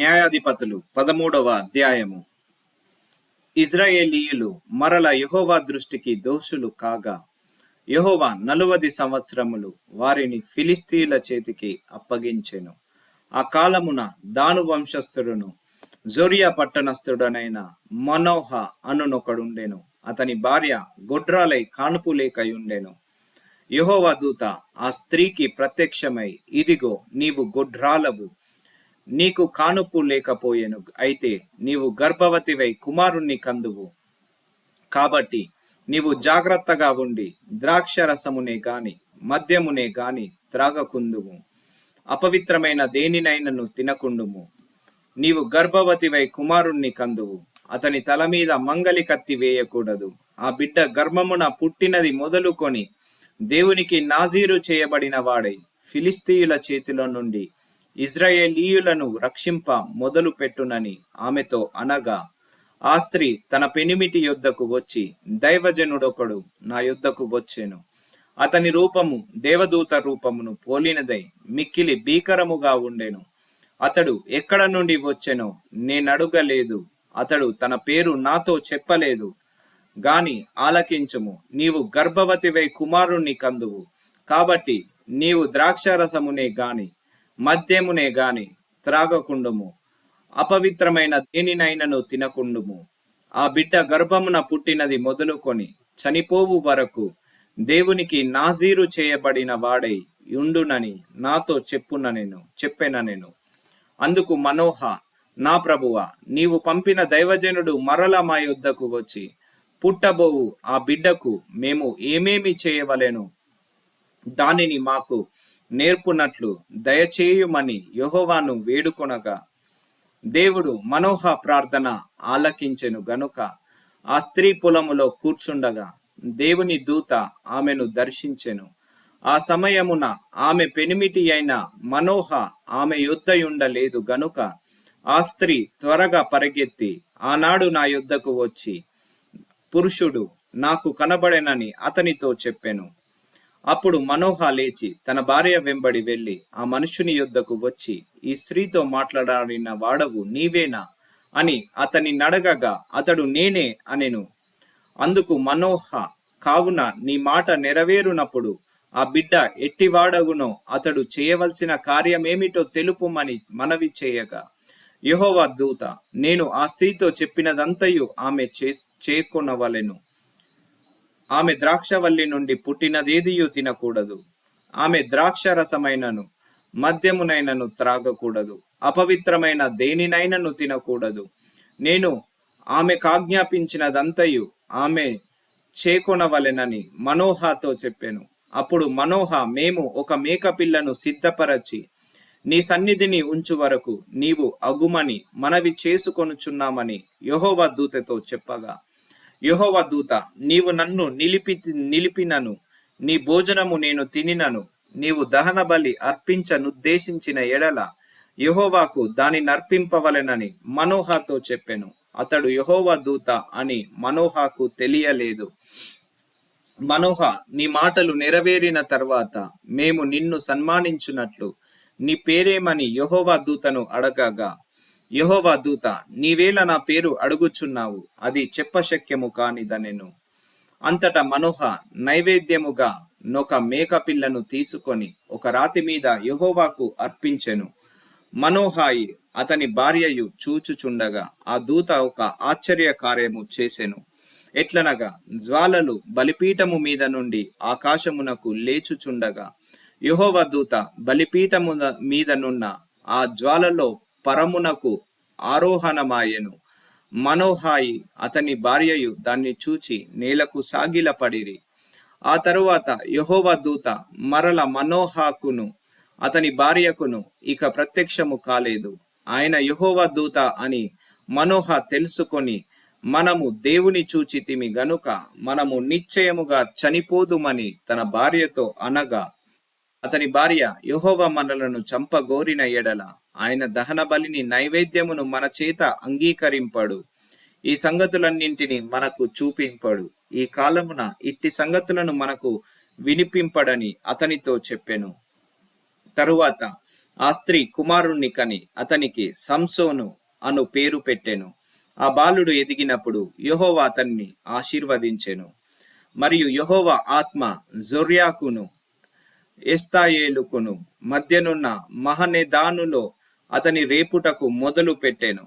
న్యాయాధిపతులు పదమూడవ అధ్యాయము. ఇజ్రాయేలీయులు మరల యహోవా దృష్టికి దోషులు కాగా యహోవా నలువది సంవత్సరములు వారిని ఫిలిస్తీన్ల చేతికి అప్పగించెను. ఆ కాలమున దాను వంశస్థుడును జొరియా పట్టణస్థుడనైన మనోహ అనునొకడుండెను. అతని భార్య గొడ్రాలై కానుపు లేకయుండెను. యహోవా దూత ఆ స్త్రీకి ప్రత్యక్షమై ఇదిగో నీవు గొడ్రాలవు నీకు కానుపు లేకపోయెను. అయితే నీవు గర్భవతివై కుమారుణ్ణి కందువు. కాబట్టి నీవు జాగ్రత్తగా ఉండి ద్రాక్షరసమునే గాని మద్యమునే గాని త్రాగకుందుము అపవిత్రమైన దేనినైనను తినకుండుము. నీవు గర్భవతివై కుమారుణ్ణి కందువు. అతని తల మీద మంగలి కత్తి వేయకూడదు. ఆ బిడ్డ గర్భమున పుట్టినది మొదలుకొని దేవునికి నాజీరు చేయబడిన వాడై ఫిలిస్తీయుల చేతిలో నుండి ఇజ్రాయేలీయులను రక్షింప మొదలు పెట్టునని ఆమెతో అనగా ఆ స్త్రీ తన పెనిమిటి యొద్దకు వచ్చి దైవజనుడొకడు నా యొద్దకు వచ్చెను. అతని రూపము దేవదూత రూపమును పోలినదై మిక్కిలి భీకరముగా ఉండెను. అతడు ఎక్కడ నుండి వచ్చెనో నేనడుగలేదు. అతడు తన పేరు నాతో చెప్పలేదు. గాని ఆలకించము నీవు గర్భవతివై కుమారుణ్ణి కందువు. కాబట్టి నీవు ద్రాక్షారసమునే గాని మద్యమునే గాని త్రాగకుండుము. అపవిత్రమైన దేనినైనను తినకుండుము. ఆ బిడ్డ గర్భమున పుట్టినది మొదలుకొని చనిపోవు వరకు దేవునికి నాజీరు చేయబడిన వాడై యుండునని నాతో చెప్పున నేను చెప్పెన నేను. అందుకు మనోహ నా ప్రభువ నీవు పంపిన దైవజనుడు మరల మా యుద్ధకు వచ్చి పుట్టబోవు ఆ బిడ్డకు మేము ఏమేమి చేయవలెను? దానిని మాకు నేర్పునట్లు దయచేయుమని యహోవాను వేడుకొనగా దేవుడు మనోహ ప్రార్థన ఆలకించెను గనుక ఆ స్త్రీ పొలములో కూర్చుండగా దేవుని దూత ఆమెను దర్శించెను. ఆ సమయమున ఆమె పెనిమిటి అయిన మనోహ ఆమె యుద్ధయుండలేదు గనుక ఆ స్త్రీ త్వరగా పరిగెత్తి ఆనాడు నా యుద్ధకు వచ్చి పురుషుడు నాకు కనబడెనని అతనితో చెప్పెను. అప్పుడు మనోహ లేచి తన భార్య వెంబడి వెళ్ళి ఆ మనుషుని యొద్దకు వచ్చి ఈ స్త్రీతో మాట్లాడిన వాడవు నీవేనా అని అతని నడగగా అతడు నేనే అనెను. అందుకు మనోహ కావున నీ మాట నెరవేరునప్పుడు ఆ బిడ్డ ఎట్టివాడగునో అతడు చేయవలసిన కార్యమేమిటో తెలుపుమని మనవి చేయగా యహోవా దూత నేను ఆ స్త్రీతో చెప్పినదంతయు ఆమె చే చేకొనవలెను. ఆమె ద్రాక్షవల్లి నుండి పుట్టినదేదియు తినకూడదు. ఆమె ద్రాక్ష రసమైనను మద్యమునైనను త్రాగకూడదు. అపవిత్రమైన దేనినైనను తినకూడదు. నేను ఆమె కాజ్ఞాపించినదంతయు ఆమె చేకొనవలెనని మనోహతో చెప్పాను. అప్పుడు మనోహ మేము ఒక మేకపిల్లను సిద్ధపరచి నీ సన్నిధిని ఉంచు వరకు నీవు అగుమని మనవి చేసుకొనుచున్నామని యహోవ దూతతో చెప్పగా యహోవ దూత నీవు నన్ను నిలిపి నిలిపినను. నీ భోజనము నేను తినినను. నీవు దహన బలి అర్పించనుద్దేశించిన ఎడల యహోవాకు దాని నర్పింపవలెనని మనోహతో చెప్పెను. అతడు యహోవ దూత అని మనోహకు తెలియలేదు. మనోహ నీ మాటలు నెరవేరిన తర్వాత మేము నిన్ను సన్మానించున్నట్లు నీ పేరేమని యహోవా దూతను అడగగా యహోవా దూత నీవేళ నా పేరు అడుగుచున్నావు అది చెప్పశక్యము కానిదనెను. అంతటా మనోహ నైవేద్యముగా నొక మేకపిల్లను తీసుకొని ఒక రాతి మీద యహోవాకు అర్పించెను. మనోహాయి అతని భార్యయు చూచుచుండగా ఆ దూత ఒక ఆశ్చర్య కార్యము చేసెను. ఎట్లనగా జ్వాలలు బలిపీఠము మీద నుండి ఆకాశమునకు లేచుచుండగా యుహోవ దూత బలిపీఠము మీదనున్న ఆ జ్వాలలో పరమునకు ఆరోహణమాయెను. మనోహాయి అతని భార్యయు దాన్ని చూచి నేలకు సాగిలపడిరి. ఆ తరువాత యహోవ దూత మరల మనోహాకును అతని భార్యకును ఇక ప్రత్యక్షము కాలేదు. ఆయన యహోవ దూత అని మనోహ తెలుసుకొని మనము దేవుని చూచితిమి గనుక మనము నిశ్చయముగా చనిపోదుమని తన భార్యతో అనగా అతని భార్య యహోవ మనలను చంపగోరిన ఎడల ఆయన దహన బలిని నైవేద్యమును మన చేత అంగీకరింపడు. ఈ సంగతులన్నింటిని మనకు చూపింపడు. ఈ కాలమున ఇట్టి సంగతులను మనకు వినిపింపడని అతనితో చెప్పెను. తరువాత ఆ స్త్రీ కుమారుణ్ణి కని అతనికి సంసోను అను పేరు పెట్టెను. ఆ బాలుడు ఎదిగినప్పుడు యహోవా అతన్ని ఆశీర్వదించెను. మరియు యహోవా ఆత్మ జొర్యాకును ఎస్తాయేలుకును మధ్యనున్న మహనెదానులో అతని రేపుటకు మొదలు పెట్టాను